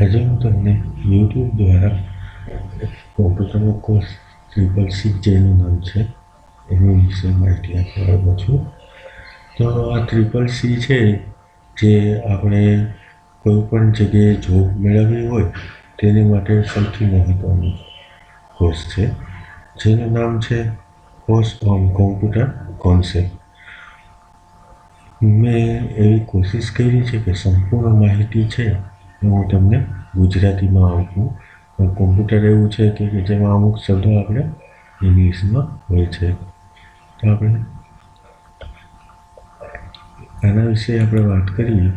આજે હું તમને યુટ્યુબ દ્વારા કોમ્પ્યુટરનો કોર્સ ટ્રિપલ સી જેનું નામ છે, એની વિશે માહિતી આપવા આવ્યો છું. તો આ ટ્રિપલ સી છે, જે આપણે કોઈ પણ જગ્યાએ જોબ મેળવવી હોય, તેની માટે સૌથી મહત્ત્વનું કોર્સ છે, જેનું નામ છે કોર્સ ઓન કોમ્પ્યુટર કોન્સેપ્ટ. મેં એવી કોશિશ કરી છે કે સંપૂર્ણ માહિતી છે હું તમને ગુજરાતીમાં આપું પણ કોમ્પ્યુટર એવું છે કે જેમાં અમુક શબ્દો આપણે ઇંગ્લિશમાં હોય છે. તો આપણે આના વિશે આપણે વાત કરીએ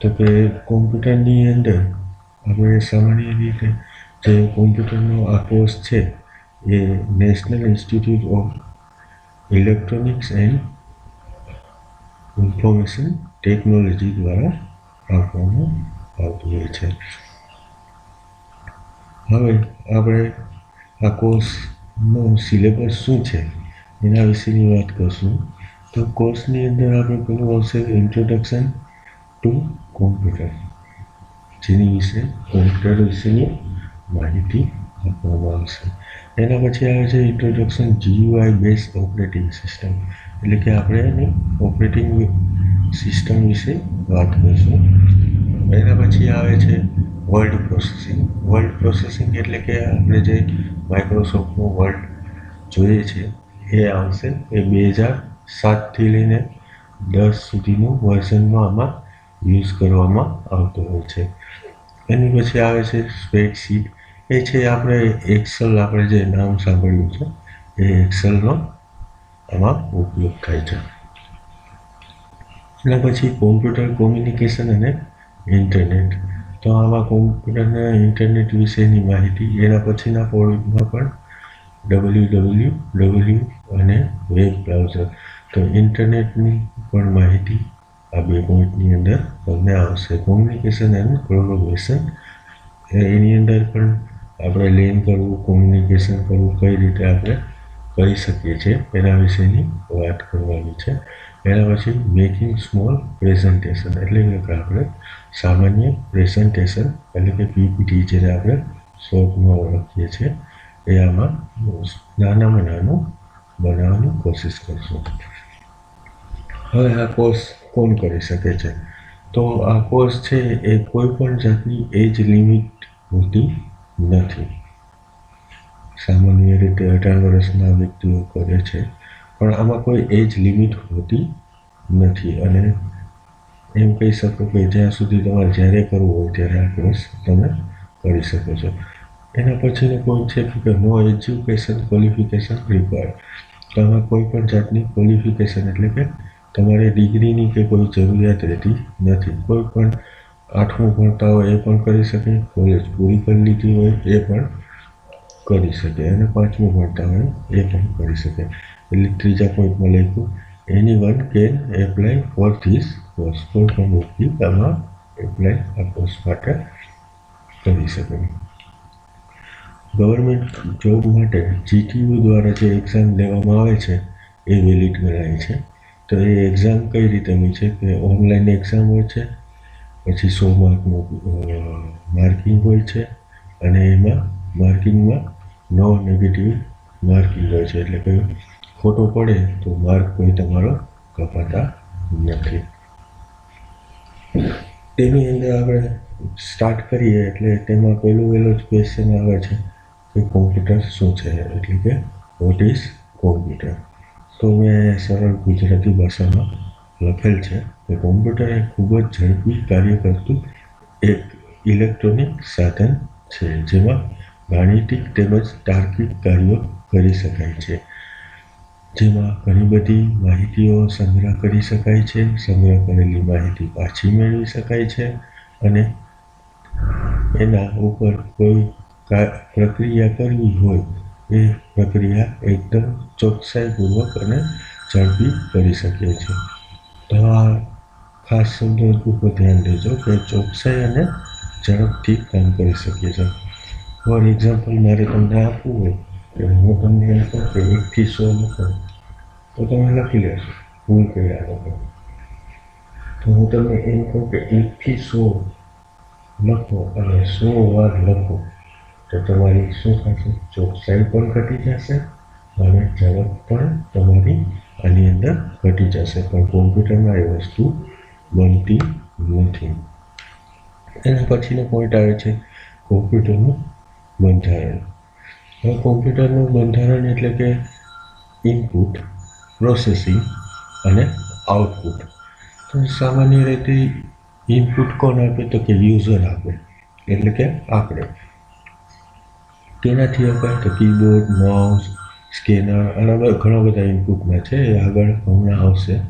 તો કે કોમ્પ્યુટરની અંદર આપણે સામાન્ય રીતે જે કોમ્પ્યુટરનો આ કોર્સ છે એ national institute of electronics and information technology દ્વારા આપવામાં આવતું હોય છે. હવે આપણે આ કોર્સનો સિલેબસ શું છે એના વિશેની વાત કરશું. તો કોર્સની અંદર આપણે પેલું આવશે ઇન્ટ્રોડક્શન ટુ કોમ્પ્યુટર જેની વિશે કોમ્પ્યુટર વિશેની માહિતી આપવામાં આવશે. એના પછી આવે છે introduction GUI base operating system એટલે કે આપણે એની ઓપરેટિંગ સિસ્ટમ વિશે વાત કરીશું. એના પછી આવે છે વર્લ્ડ પ્રોસેસિંગ વર્લ્ડ પ્રોસેસિંગ એટલે કે આપણે જે માઇક્રોસોફ્ટનું વર્લ્ડ જોઈએ છે, એ આવશે એ બે હજાર સાતથી લઈને દસ સુધીનું વર્ઝનમાં આમાં યુઝ કરવામાં આવતો હોય છે. એની પછી આવે છે સ્પ્રેડશીટ એ છે આપણે એક્સલ આપણે જે નામ સાંભળ્યું છે, એ એક્સલનો આમાં ઉપયોગ થાય છે. એના પછી કોમ્પ્યુટર કોમ્યુનિકેશન અને ઇન્ટરનેટ. તો આમાં કોમ્પ્યુટરના ઇન્ટરનેટ વિશેની માહિતી એના પછીના પોઈન્ટમાં પણ ડબલ્યુ ડબલ્યુ ડબલ્યુ અને વેબ બ્રાઉઝર. તો ઇન્ટરનેટની પણ માહિતી આ બે પોઈન્ટની અંદર તમને આવશે. કોમ્યુનિકેશન એન્ડ કોલોબરેશન એની અંદર પણ આપણે લેન કરવું, કોમ્યુનિકેશન કરવું, કઈ રીતે આપણે કરી શકીએ છીએ. એના વિશેની વાત કરવાની છે. એના પછી મેકિંગ સ્મોલ પ્રેઝન્ટેશન એટલે કે આપણે સામાન્ય પ્રેઝન્ટેશન એટલે કે પીપીટી જેને આપણે શોર્ટમાં ઓળખીએ છીએ, એ આમાં નાનામાં નાનું બનાવવાની કોશિશ કરશું. હવે આ કોર્સ કોણ કરી શકે છે? તો આ કોર્સ છે એ કોઈ પણ જાતની એજ લિમિટ હોતી નથી. સામાન્ય રીતે અઢાર વર્ષના વ્યક્તિઓ કરે છે. પણ આમાં કોઈ એજ લિમિટ હોતી નથી અને એમ કહી શકો કે જ્યાં સુધી તમારે જ્યારે કરવું હોય ત્યારે આ કોર્સ તમે કરી શકો છો. એના પછીનો પોઈન્ટ છે કે નો એજ્યુકેશન ક્વોલિફિકેશન રિક્વાયર્ડ તો આમાં કોઈ પણ જાતની ક્વોલિફિકેશન એટલે કે તમારે ડિગ્રીની કે કોઈ જરૂરિયાત રહેતી નથી. કોઈ પણ આઠમું ભણતા હોય એ પણ કરી શકે કોલેજ પૂરી કરી લીધી હોય એ પણ કરી શકે અને પાંચમું ભણતા એ પણ કરી શકે. એટલે ત્રીજા પોઈન્ટમાં લખ્યું anyone can apply for this course કોઈ પણ વ્યક્તિ આમાં એપ્લાય આ કોર્સ માટે કરી શકે. ગવર્મેન્ટ જોબ માટે જીટીયુ દ્વારા જે એક્ઝામ લેવામાં આવે છે, એ વેલિડ ગણાય છે. તો એ એક્ઝામ કઈ રીતે હોય છે કે ઓનલાઈન એક્ઝામ હોય છે, પછી સો માર્કનું માર્કિંગ હોય છે, અને એમાં માર્કિંગમાં નો નેગેટિવ માર્કિંગ હોય છે. એટલે કે ખોટો પડે તો માર્ક કોઈ તમારો કપાતા નથી. તેની અંદર આપણે સ્ટાર્ટ કરીએ એટલે તેમાં પહેલું પહેલો જ ક્વેશ્ચન આવે છે કે કોમ્પ્યુટર શું છે? એટલે કે વોટ ઇઝ કોમ્પ્યુટર તો મેં સરળ ગુજરાતી ભાષામાં લખેલ છે કે કોમ્પ્યુટર એ ખૂબ જ ઝડપી કાર્ય કરતું એક ઇલેક્ટ્રોનિક સાધન છે. જેમાં ગાણિતિક તેમજ તાર્કિક કાર્યો કરી શકાય છે, જેમાં ઘણી બધી માહિતીઓ સંગ્રહ કરી શકાય છે, સંગ્રહ કરેલી માહિતી પાછી મેળવી શકાય છે અને એના ઉપર કોઈ પ્રક્રિયા કરવી હોય એ પ્રક્રિયા એકદમ ચોકસાઈપૂર્વક અને ઝડપી કરી શકીએ છીએ તો આ ખાસ શબ્દો ઉપર ધ્યાન દેજો કે ચોકસાઈ અને ઝડપથી કામ કરી શકીએ છીએ. ફોર એક્ઝામ્પલ મારે તમને આપવું હોય કે હું તમને એમ કહું કે એકથી સો લખો તો તમે લખી લેશો, હું કર્યા લોકો તો હું તમને એમ કહું કે એકથી સો લખો અને સો વાર લખો. તો તમારી શું થશે? ચોકસાઈ પણ ઘટી જશે અને ઝડપ પણ તમારી આની અંદર ઘટી જશે. પણ કોમ્પ્યુટરમાં એ વસ્તુ બનતી નથી. એના પછીનો પોઈન્ટ આવે છે કોમ્પ્યુટરનું બંધારણ. હવે કોમ્પ્યુટરનું બંધારણ એટલે કે ઇનપુટ પ્રોસેસિંગ અને આઉટપુટ તો સામાન્ય રીતે ઇનપુટ કોણ આપે તો કે યુઝર આપે, એટલે કે આપણે. તેનાથી અપાય તો કીબોર્ડ માઉસ સ્કેનર અને બધા- ઘણા બધા ઇનપુટના છે. એ આગળ હમણાં આવશે.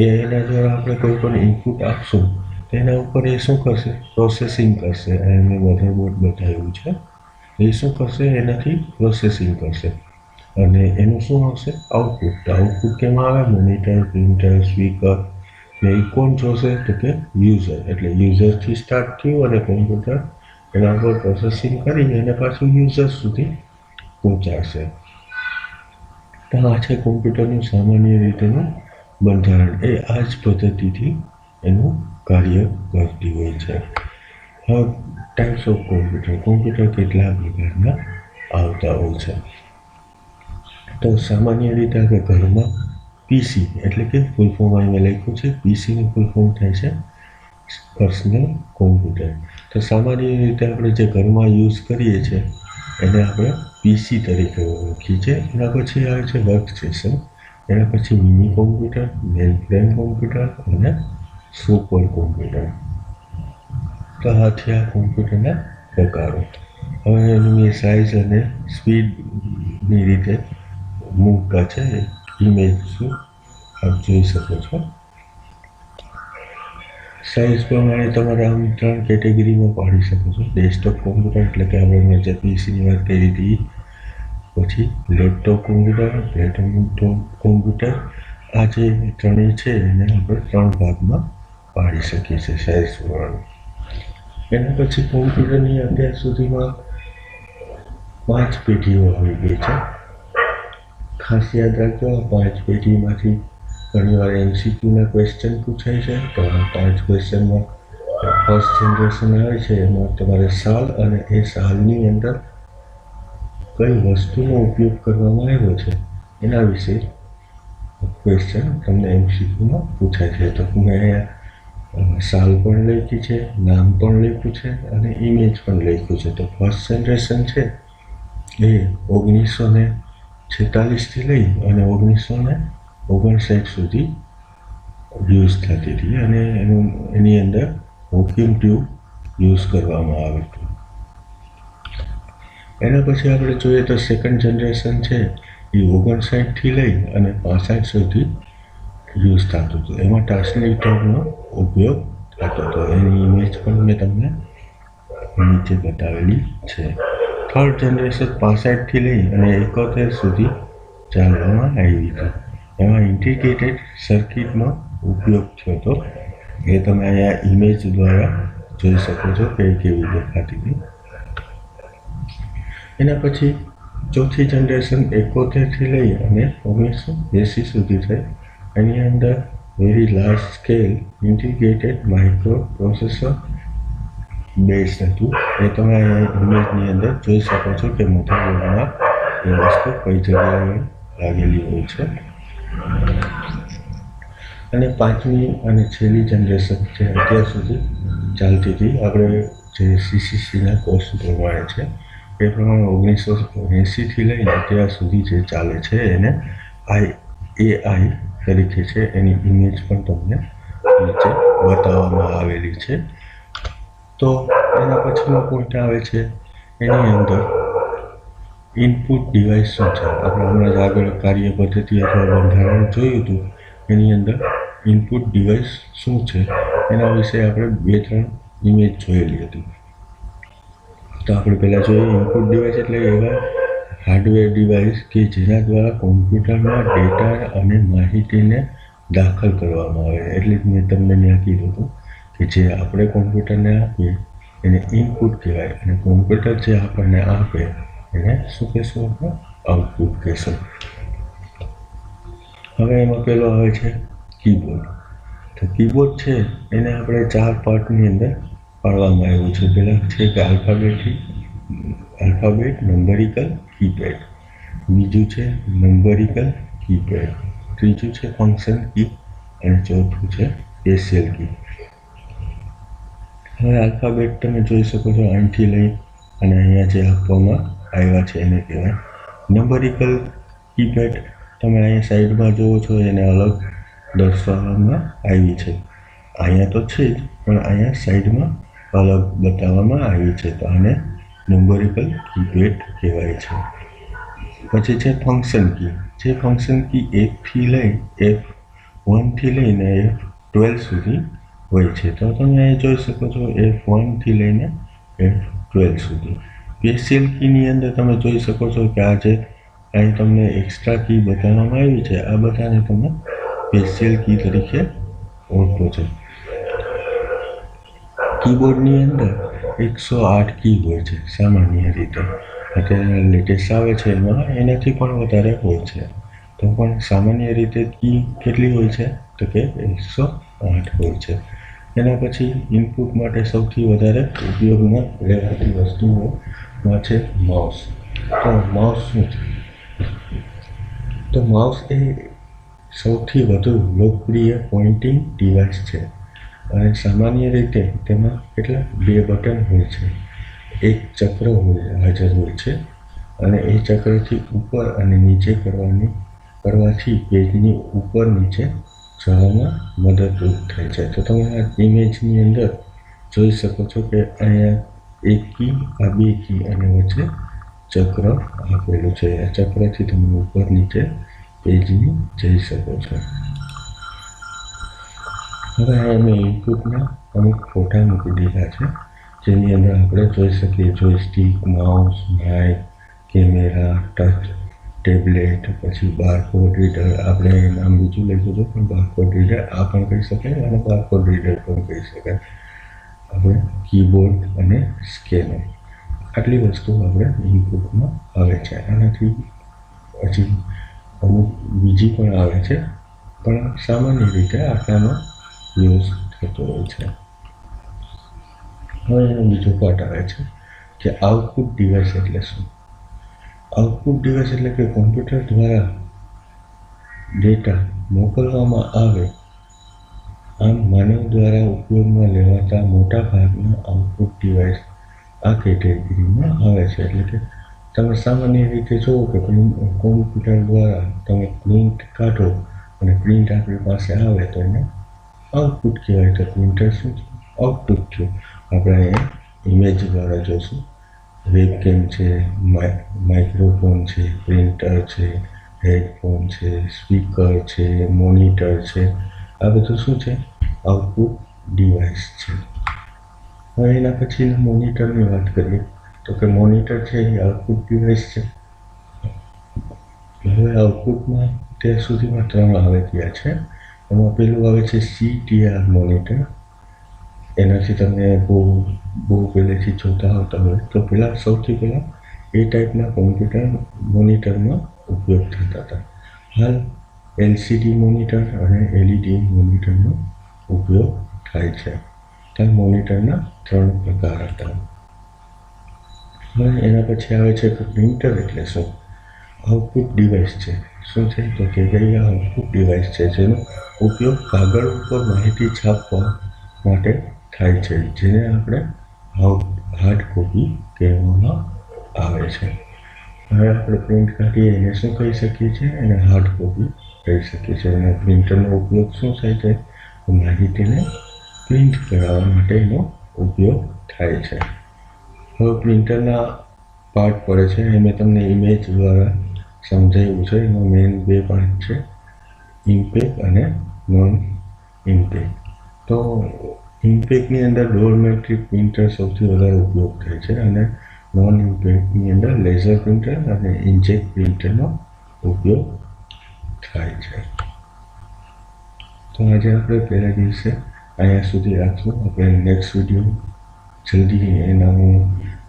એના દ્વારા આપણે કોઈ પણ ઇનપુટ આપશું. તેના ઉપર એ શું કરશે? પ્રોસેસિંગ કરશે. એને મધરબોર્ડ બતાવ્યું છે. એ શું કરશે? એનાથી પ્રોસેસિંગ કરશે. અને એનું શું આવશે? આઉટપુટ આઉટપુટ કેમાં આવે? મોનિટર પ્રિન્ટર સ્પીકર ને એ કોણ જોશે? તો કે યુઝર એટલે યુઝરથી સ્ટાર્ટ થયું અને કોમ્પ્યુટર એના ઉપર પ્રોસેસિંગ કરીને એને પાછું યુઝર સુધી પહોંચાડશે. તો આ છે કોમ્પ્યુટરનું સામાન્ય રીતેનું બંધારણ. એ આ જ પદ્ધતિથી એનું કાર્ય કરતી હોય છે. હવે ટાઈપ્સ ઓફ કોમ્પ્યુટર કોમ્પ્યુટર કેટલા પ્રકારના આવતા હોય છે? તો સામાન્ય રીતે આપણે ઘરમાં પીસી એટલે કે ફૂલ ફોર્મ અહીંયા લખ્યું છે પીસીનું ફૂલ ફોર્મ થાય છે પર્સનલ કોમ્પ્યુટર તો સામાન્ય રીતે આપણે જે ઘરમાં યુઝ કરીએ છીએ, એને આપણે પીસી તરીકે ઓળખીએ છીએ. એના પછી આવે છે વર્ક સ્ટેશન એના પછી mini computer mainframe computer અને સુપર કોમ્પ્યુટર તો આ થયા કોમ્પ્યુટરના પ્રકારો હવે એની એ સાઇઝ અને સ્પીડની રીતે મૂકતા છે. ઇમેજ શું? આપ જોઈ શકો છો. સાઇઝ પ્રમાણે તમારે આમ ત્રણ કેટેગરીમાં પાડી શકો છો. ડેસ્કટોપ કોમ્પ્યુટર એટલે કે આપણે જે પીસીની વાત કરી હતી પછી લેપટોપ કોમ્પ્યુટર લેપટોપ કોમ્પ્યુટર આ જે ત્રણેય છે એને આપણે ત્રણ ભાગમાં પાડી શકીએ છીએ શહેર સ્મરણ એના પછી કોમ્પ્યુટરની અત્યાર સુધીમાં પાંચ પેઢીઓ આવી ગઈ છે. ખાસ યાદ રાખજો, આ પાંચ પેઢીમાંથી ઘણીવાર એમસીક્યુના ક્વેશ્ચન પૂછાય છે, તો આ પાંચ ક્વેશ્ચનમાં ફર્સ્ટ જનરેશન આવે છે, એમાં તમારે સાલ અને એ સાલની અંદર કઈ વસ્તુનો ઉપયોગ કરવામાં આવ્યો છે, એના વિશે ક્વેશ્ચન તમને એમસીક્યુમાં પૂછાય છે. તો મેં સાલ પણ લખી છે, નામ પણ લખ્યું છે અને ઇમેજ પણ લખ્યું છે. તો ફર્સ્ટ જનરેશન છે એ ઓગણીસો ને છેતાલીસથી લઈ અને ઓગણીસો ને ઓગણસાઠ સુધી યુઝ થતી હતી અને એનું, એની અંદર વોક્યુમ ટ્યુબ યુઝ કરવામાં આવે હતું એના પછી આપણે જોઈએ તો સેકન્ડ જનરેશન છે એ ઓગણસાઠથી લઈ અને પાસઠ સુધી યુઝ થતું હતું. એમાં ટ્રાન્સલેટરનો ઉપયોગ થતો હતો. એની ઇમેજ પણ મેં તમને નીચે બતાવેલી છે. થર્ડ જનરેશન પાસઠથી લઈ અને એકોતેર સુધી ચાલવામાં આવી હતી. એમાં ઇન્ટિગ્રેટેડ સર્કિટનો ઉપયોગ થયો હતો. એ તમે અહીંયા ઇમેજ દ્વારા જોઈ શકો છો કે કેવી દેખાતી હતી. એના પછી ચોથી જનરેશન એકોતેરથી લઈ અને ઓગણીસો એંસી સુધી થઈ. એની અંદર very scale integrated microprocessor base હતું. એ તમે ઇમેજની અંદર જોઈ શકો છો કે મોટા મધરબોર્ડમાં એ વસ્તુ કઈ જગ્યાએ લાગેલી હોય છે. અને પાંચમી અને છેલ્લી જનરેશન જે અત્યાર સુધી ચાલતી હતી, આપણે જે સીસીસીના કોર્સ પ્રમાણે છે, એ પ્રમાણે ઓગણીસો એંસીથી લઈને અત્યાર સુધી જે ચાલે છે, એને આઈ એઆઈ તરીકે છે. એની ઇમેજ પણ તમને નીચે બતાવવામાં આવેલી છે. તો એના પછીનો પોઈન્ટ આવે છે. એની અંદર ઇનપુટ ડિવાઇસ શું છે? આપણે હમણાં જ આગળ કાર્ય પદ્ધતિ અથવા બંધારણ જોયું હતું. એની અંદર ઇનપુટ ડિવાઇસ શું છે? એના વિશે આપણે બે ત્રણ ઇમેજ જોયેલી હતી. તો આપણે પહેલાં જોઈએ ઇનપુટ ડિવાઇસ એટલે એવા હાર્ડવેર ડિવાઇસ કે જેના દ્વારા કોમ્પ્યુટરમાં ડેટા અને માહિતીને દાખલ કરવામાં આવે. એટલે મેં તમને ત્યાં કીધું હતું કે જે આપણે કોમ્પ્યુટરને આપીએ, એને ઇનપુટ કહેવાય અને કોમ્પ્યુટર જે આપણને આપે, એને શું કહેશું આપણે? આઉટપુટ કહેશું. હવે એમાં પહેલો આવે છે કીબોર્ડ તો કીબોર્ડ છે, એને આપણે ચાર પાર્ટની અંદર પાડવામાં આવ્યું છે. પહેલાં છે કે આલ્ફાબેટથી આલ્ફાબેટ નંબરિકલ કીપેડ બીજું છે નંબરિકલ કીપેડ ત્રીજું છે ફંક્શન કી અને ચોથું છે સ્પેશિયલ કી હવે આલ્ફાબેટ તમે જોઈ શકો છો અહીંથી લઈ અને અહીંયા જે આપવામાં આવ્યા છે એને કહેવાય નંબરિકલ કીપેડ તમે અહીંયા સાઈડમાં જુઓ છો એને અલગ દર્શાવવામાં આવી છે. અહીંયા તો છે જ, પણ અહીંયા સાઈડમાં અલગ બતાવવામાં આવી છે. તો આને નંબરિકલ કીપેડ કહેવાય છે. પછી છે ફંક્શન કી જે ફંક્શન કી એકથી લઈ એફ વનથી લઈને એફ ટ્વેલ્વ સુધી હોય છે. તો તમે અહીં જોઈ શકો છો એફ વનથી લઈને એફ ટ્વેલ્વ સુધી. સ્પેશિયલ કીની અંદર તમે જોઈ શકો છો કે આ જે અહીં તમને એક્સ્ટ્રા કી બતાવવામાં આવી છે, આ બધાને તમે સ્પેશિયલ કી તરીકે ઓળખો છો. કીબોર્ડની અંદર એકસો આઠ કી હોય છે, સામાન્ય રીતે. અત્યારે લેટેસ્ટ આવે છે એમાં, એનાથી પણ વધારે હોય છે. તો પણ સામાન્ય રીતે કી કેટલી હોય છે? તો કે એકસો આઠ હોય છે. એના પછી ઇનપુટ માટે સૌથી વધારે ઉપયોગમાં લેવાતી વસ્તુઓમાં છે માઉસ તો માઉસ શું છે? તો માઉસ એ સૌથી વધુ લોકપ્રિય પોઇન્ટિંગ ડિવાઇસ છે. અને સામાન્ય રીતે તેમાં કેટલા? બે બટન હોય છે. એક ચક્ર હોય, હાજર હોય છે અને એ ચક્રથી ઉપર અને નીચે કરવાની, કરવાથી પેજની ઉપર નીચે જવામાં મદદરૂપ થાય છે. તો તમે આ ઇમેજની અંદર જોઈ શકો છો કે અહીંયા એક કી, આ બે કી અને વચ્ચે ચક્ર આપેલું છે. આ ચક્રથી તમે ઉપર નીચે પેજની જઈ શકો છો. હવે અમે ઇનપુટના અમુક ફોટા મૂકી દીધા છે, જેની અંદર આપણે જોઈ શકીએ joystick mouse mike camera touch tablet પછી બારકોડ રીડર આપણે નામ બીજું લઈ હતું પણ બારકોડ રીડર આ પણ કહી શકાય અને બારકોડ રીડર પણ કહી શકાય. આપણે કીબોર્ડ અને સ્કેનર આટલી વસ્તુ આપણે ઇનપુટમાં આવે છે. આનાથી પછી અમુક બીજી પણ આવે છે, પણ સામાન્ય રીતે આટલાનો યુઝ થતો હોય છે. હવે એનો બીજો પાર્ટ આવે છે કે આઉટપુટ ડિવાઇસ એટલે શું? આઉટપુટ ડિવાઇસ એટલે કે કોમ્પ્યુટર દ્વારા ડેટા મોકલવામાં આવે આમ માનવ દ્વારા ઉપયોગમાં લેવાતા મોટા ભાગના આઉટપુટ ડિવાઇસ આ કેટેગરીમાં આવે છે. એટલે કે તમે સામાન્ય રીતે જુઓ કે કોમ્પ્યુટર દ્વારા તમે પ્રિન્ટ કાઢો અને પ્રિન્ટ આપણી પાસે આવે તો એને આઉટપુટ કહેવાય રીતે પ્રિન્ટર શું છે આઉટપુટ થયું આપણે અહીંયા ઇમેજ દ્વારા જોશું વેબકેમ છે માઇક્રોફોન છે પ્રિન્ટર છે હેડફોન છે સ્પીકર છે મોનિટર છે આ બધું શું છે આઉટપુટ ડિવાઇસ છે હવે એના પછી મોનિટરની વાત કરીએ તો કે મોનિટર છે એ આઉટપુટ ડિવાઇસ છે હવે આઉટપુટમાં અત્યાર સુધીમાં ત્રણ આવે ગયા છે. એમાં પેલું આવે છે સીટીઆર મોનિટર એનાથી તમે બહુ બહુ પહેલેથી જોતા આવતા હોય તો પહેલાં, સૌથી પહેલાં એ ટાઈપના કોમ્પ્યુટર મોનિટરમાં ઉપયોગ થતા હતા. હાલ એલસીડી મોનિટર અને એલઈડી મોનિટરનો ઉપયોગ થાય છે. ત્યાં મોનિટરના ત્રણ પ્રકાર હતા. હવે એના પછી આવે છે પ્રિન્ટર એટલે શું? આઉટપુટ ડિવાઇસ છે. શું છે? તો કે આ આઉટપુટ ડિવાઇસ છે, જેનો ઉપયોગ કાગળ ઉપર માહિતી છાપવા માટે થાય છે, જેને આપણે હાર્ડ કોપી કહેવામાં આવે છે. હવે આપણે પ્રિન્ટ કાઢીએ, એને શું કહી શકીએ છીએ? એને હાર્ડ કોપી કહી શકીએ છીએ. અને પ્રિન્ટરનો ઉપયોગ શું થાય છે? માહિતીને પ્રિન્ટ કરાવવા માટેનો ઉપયોગ થાય છે. હવે પ્રિન્ટરના પાર્ટ પડે છે. એ મેં તમને ઇમેજ દ્વારા સમજાવ્યું છે એમાં મેઇન બે પોઈન્ટ છે ઇમ્પેક અને નોન ઇમ્પેક તો ઇમ્પેકની અંદર ડોરમેટ્રિક પ્રિન્ટર સૌથી વધારે ઉપયોગ થાય છે અને નોન ઇમ્પેકની અંદર લેઝર પ્રિન્ટર અને ઇન્જેક પ્રિન્ટરનો ઉપયોગ થાય છે. તો આજે આપણે પહેલા દિવસે અહીંયા સુધી રાખશું. આપણે નેક્સ્ટ વીડિયો જલ્દી એના હું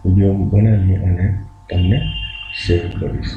વીડિયો બનાવી અને તમને શેર કરીશ